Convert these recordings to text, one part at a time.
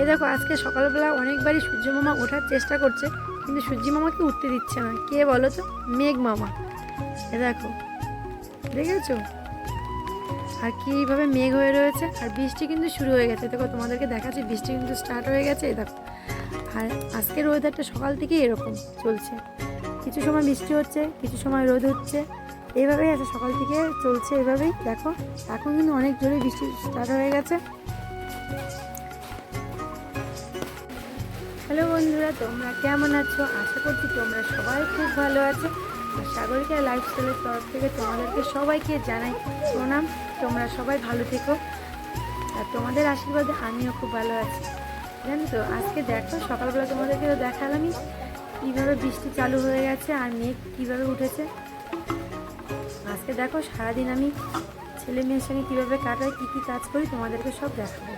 এই দেখো, আজকে সকালবেলা অনেকবারই সূর্য মামা ওঠার চেষ্টা করছে, কিন্তু সূর্য মামাকে উঠতে দিচ্ছে না? কে বলো তো? মেঘ মামা। এ দেখো, দেখেছ? আর কীভাবে মেঘ হয়ে রয়েছে, আর বৃষ্টি কিন্তু শুরু হয়ে গেছে। দেখো, তোমাদেরকে দেখাচ্ছি, বৃষ্টি কিন্তু স্টার্ট হয়ে গেছে দেখো। আর আজকের ওয়েদারটা সকাল থেকেই এরকম চলছে। কিছু সময় বৃষ্টি হচ্ছে, কিছু সময় রোদ হচ্ছে। এইভাবেই আছে, সকাল থেকে চলছে এভাবেই। দেখো, এখন কিন্তু অনেক জোরে বৃষ্টি স্টার্ট হয়ে গেছে। হ্যালো বন্ধুরা, তোমরা কেমন আছো? আশা করছি তোমরা সবাই খুব ভালো আছো। আর সাগরিকা লাইফস্টাইলের তরফ থেকে তোমাদেরকে সবাইকে জানাই প্রণাম। তোমরা সবাই ভালো থেকো। আর তোমাদের আশীর্বাদে আমিও খুব ভালো আছি। জানো তো, আজকে দেখো, সকালবেলা তোমাদেরকে দেখালামই কীভাবে বৃষ্টি চালু হয়ে গেছে আর মেঘ কীভাবে উঠেছে। আজকে দেখো, সারাদিন আমি ছেলে মেয়ের সঙ্গে কীভাবে কাটাই, কী কী কাজ করি তোমাদেরকে সব দেখাবো।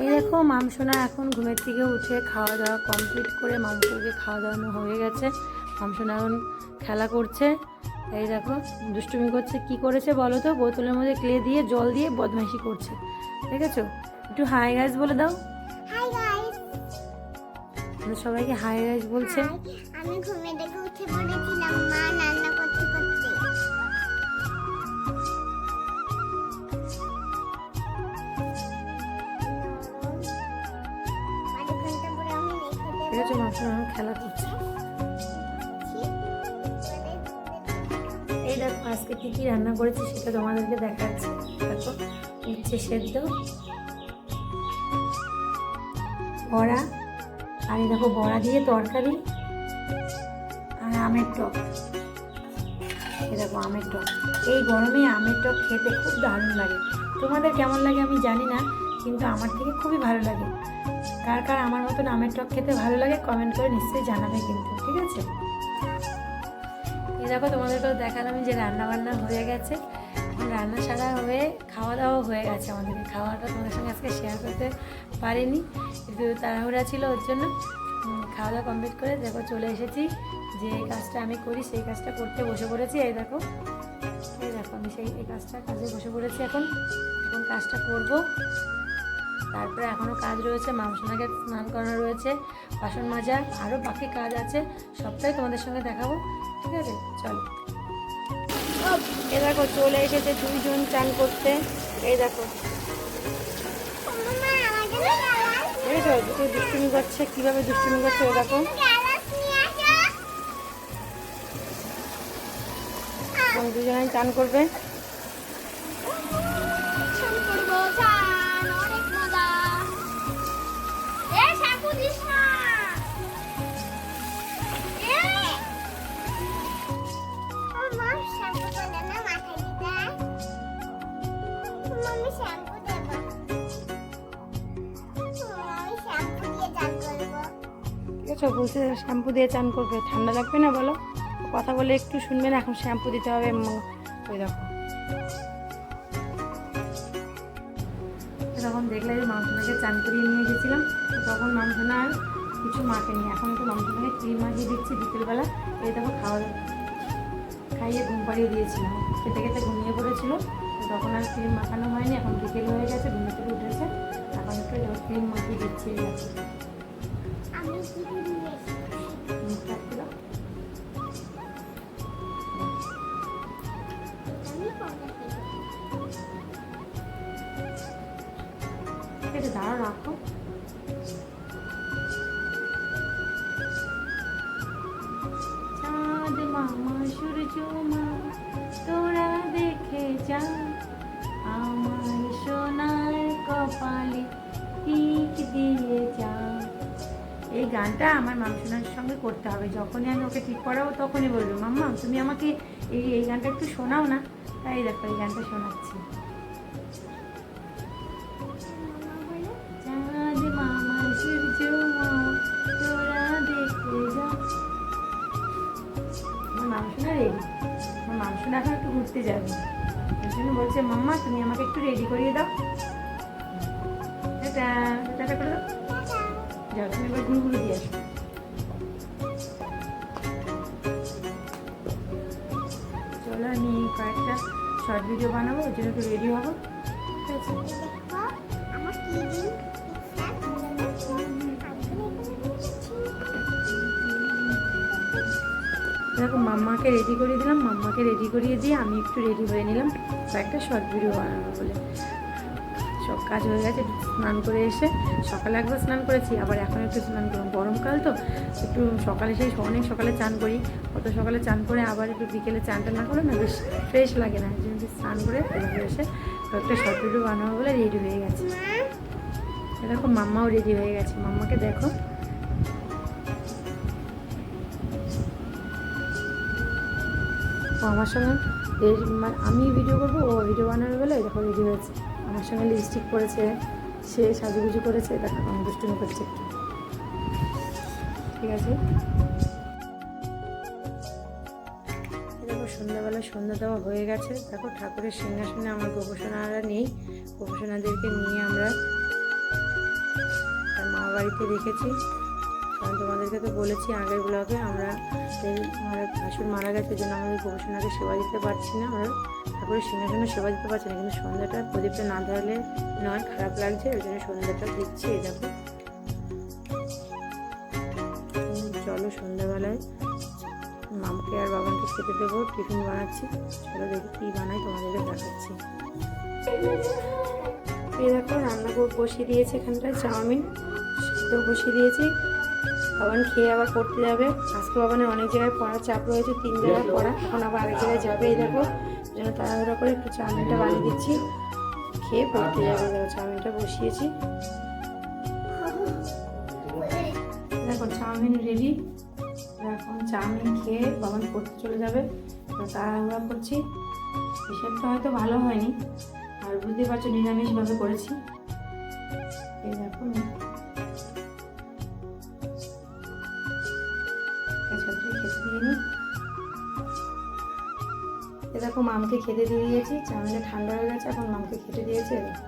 এই দেখো মামসোনা এখন ঘুমের থেকে উঠে খাওয়া দাওয়া কমপ্লিট করে মামসোকে খাওয়া দাওয়ানো হয়ে গেছে। মামসোনা এখন খেলা করছে। এই দেখো দুষ্টুমি করছে। কি করেছে বলো তো? বোতলের মধ্যে ক্লে দিয়ে জল দিয়ে বদমাইশি করছে। ঠিক আছে একটু হাই গাইজ বলে দাও। সবাইকে হাই গাইজ বলছে। আমি ঘুমে থেকে উঠে পড়েছিলাম দেখেছ মামসোনা এখন খেলা করছে। এই দেখো, আজকে কী কী রান্না করেছি সেটা তোমাদেরকে দেখাচ্ছি। দেখো, উচ্ছে সেদ্ধ, বড়া, আর এই দেখো, বড়া দিয়ে তরকারি আর আমের টক। এই দেখো, আমের টক। এই গরমে আমের টক খেতে খুব দারুণ লাগে। তোমাদের কেমন লাগে আমি জানি না কিন্তু আমার থেকে খুবই ভালো লাগে। কার কার আমার মতন আমের টক খেতে ভালো লাগে কমেন্ট করে নিশ্চয়ই জানাবে কিন্তু, ঠিক আছে? এই দেখো তোমাদেরকে দেখালাম যে রান্না বান্না হয়ে গেছে। রান্না সারা হয়ে খাওয়া দাওয়া হয়ে গেছে আমাদের খাওয়াটা তোমাদের সঙ্গে আজকে শেয়ার করতে পারিনি কিন্তু তাড়াহুড়া ছিল ওর জন্য। খাওয়া দাওয়া কমপ্লিট করে দেখো চলে এসেছি, যে কাজটা আমি করি, সেই কাজটা করতে বসে পড়েছি, এই দেখো। এই দেখো, আমি সেই এই কাজটা কাজে বসে পড়েছি এখন। এখন কাজটা করব। তারপরে এখনও কাজ রয়েছে মাংসনাকে স্নান করানো রয়েছে, বাসন মাজা আরও বাকি কাজ আছে, সবটাই তোমাদের সঙ্গে দেখাবো, ঠিক আছে? চলো। এ দেখো, চলে এসেছে দুইজন চান করতে, এই দেখো। দুটো দুষ্টুমি করছে, কীভাবে দুষ্টুমি করছে ও দেখো। দুজনেই চান করবে। বলছে শ্যাম্পু দিয়ে চান করবে। ঠান্ডা লাগবে না বলো? কথা বলে একটু শুনবে না, এখন শ্যাম্পু দিতে হবে ওই দেখো। তখন দেখলে যে মাংসটাকে চান করিয়ে নিয়ে গেছিলাম, তো তখন মাংসনা আর কিছু মাখেনি। এখন একটু মাংসটাকে ক্রিম মাখিয়ে দিচ্ছি বিকেলবেলা। এই দেখো খাওয়া খাইয়ে ঘুম পাড়িয়ে দিয়েছিলাম। খেতে খেতে ঘুমিয়ে পড়েছিল তখন আর ক্রিম মাখানো হয়নি। এখন বিকেল হয়ে গেছে, ঘুম থেকে উঠেছে। এখন একটু ক্রিম মাখিয়ে দিচ্ছি আছে দাঁড়াও, রাখো। চাঁদ মামা, সূর্য মা, তোরা দেখে যা। আমার সোনার কপালে টিক দিয়ে যা। এই গানটা আমার মামসোনার সঙ্গে করতে হবে। যখনই আমি ওকে ঠিক করাবো তখনই বলব, মাম্মা, তুমি আমাকে এই এই গানটা একটু শোনাও না? তাই দেখো, এই গানটা শোনাচ্ছি। আমার একটু ঘুরতে যাবে। ওই জন্য বলছে, মাম্মা, তুমি আমাকে একটু রেডি করিয়ে দাও। টাটা করে দাও। যাও, তুমি এবার ঘুরঘুরে দিয়ে আসো। চলো, আমি কয়েকটা শর্ট ভিডিও বানাবো ওই জন্য একটু রেডি হব। দেখো, মাম্মাকে রেডি করিয়ে দিলাম, মাম্মাকে রেডি করিয়ে দিয়ে আমি একটু রেডি হয়ে নিলাম। কয়েকটা শর্ট ভিডিও বানাবো বলে। সব কাজ হয়ে গেছে, স্নান করে এসে সকালে একবার স্নান করেছি, আবার এখন একটু স্নান করলাম গরমকাল তো, একটু সকালে সেই অনেক সকালে চান করি, অত সকালে চান করে আবার একটু বিকেলে চানটা না করে না, বেশ ফ্রেশ লাগে না জন্য স্নান করে এসে একটা শর্ট ভিডিও বানাবো বলে রেডি হয়ে গেছে। দেখো, মাম্মাও রেডি হয়ে গেছে। মাম্মাকে দেখো। আমার সঙ্গে মানে আমি ভিডিও করব, ও ভিডিও বানাবে বলে দেখো রেডি হয়েছে। আমার সঙ্গে লিপস্টিক পরেছে, সে সাজুগুজু করেছে দেখো আমি দুষ্টুমি করছে। ঠিক আছে? দেখো সন্ধ্যাবেলা সন্ধ্যা দেওয়া হয়ে গেছে। দেখো ঠাকুরের সিংহাসনে আমার গোপসোনারা নেই। গোপসোনাদেরকে নিয়ে আমরা তার মা বাড়িতে রেখেছি। কারণ তোমাদেরকে তো বলেছি আগের ব্লগে আমরা আমার ভাসুর মারা গেছে জন্য আমাদের গবেষণাকে সেবা দিতে পারছি না। আমরা ঠাকুরের সিংহাসনে সেবা দিতে পারছি না কিন্তু সন্ধ্যাটা প্রদীপটা না ধরালে নয়, খারাপ লাগছে, ওই জন্য সন্ধ্যাটা দিচ্ছি এই দেখো। চলো সন্ধ্যাবেলায় মামকে আর বাবাকে খেতে দেবো, টিফিন বানাচ্ছি। চলো দেখি কী বানাই, তোমাদেরকে দেখাচ্ছি। এই দেখো, রান্না বসিয়ে দিয়েছি এখানটায় চাউমিন, সিদ্ধ বসিয়ে দিয়েছি। বাবান খেয়ে আবার পড়তে যাবে। আজকে বাবানের অনেক জায়গায় পড়ার চাপ রয়েছে, তিন জায়গায় পড়া, এখন আবার আরেক জায়গায় যাবে, এই দেখো। জন্য তাড়াহুড়া করে একটু চাউমিনটা বানিয়ে দিচ্ছি। খেয়ে পড়তে যাবে চাউমিনটা বসিয়েছি। দেখো, চাউমিন রেডি এখন চাউমিন খেয়ে বাবান পড়তে চলে যাবে। তো তাড়াহুড়া করছি। হিসেবটা হয়তো ভালো হয়নি। আর বুঝতেই পারছ, নিরামিষভাবে করেছি। এই দেখো দেখো মামকে খেতে দিয়ে দিয়েছি চাউমিনটা ঠান্ডা হয়ে গেছে এখন মামকে খেতে দিয়েছে। এ দেখো।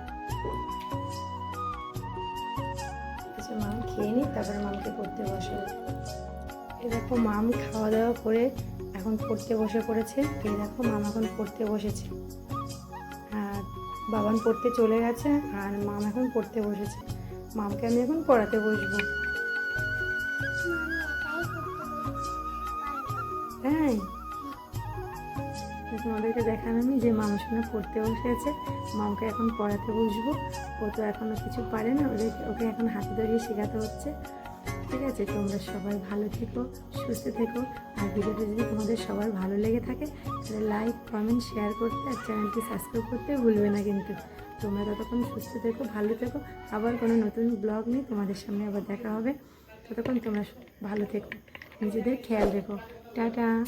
মাম খেয়ে নিই তারপরে মামকে পড়তে বসে। এই দেখো মাম খাওয়া দাওয়া করে এখন পড়তে বসে পড়েছে। এই দেখো মাম এখন পড়তে বসেছে। আর বাবান পড়তে চলে গেছে আর মাম এখন পড়তে বসেছে। মামকে আমি এখন পড়াতে বসবো। তো তোমাদেরকে দেখানো আমি যে মামার সঙ্গে পড়তে বসে আছে। মামকে এখন পড়াতে বসবো। ও তো এখনও কিছু পারে না, ওদের ওকে এখন হাতে ধরিয়ে শেখাতে হচ্ছে। ঠিক আছে, তোমরা সবাই ভালো থেকো, সুস্থ থেকো। আর ভিডিওটা যদি তোমাদের সবার ভালো লেগে থাকে, তাহলে লাইক কমেন্ট শেয়ার করতে আর চ্যানেলটি সাবস্ক্রাইব করতে ভুলবে না কিন্তু। তোমরা ততক্ষণ সুস্থ থেকো, ভালো থেকো। আবার কোনো নতুন ব্লগ নিয়ে তোমাদের সামনে আবার দেখা হবে। ততক্ষণ তোমরা ভালো থেকো। নিজেদের খেয়াল রেখো। টাটা!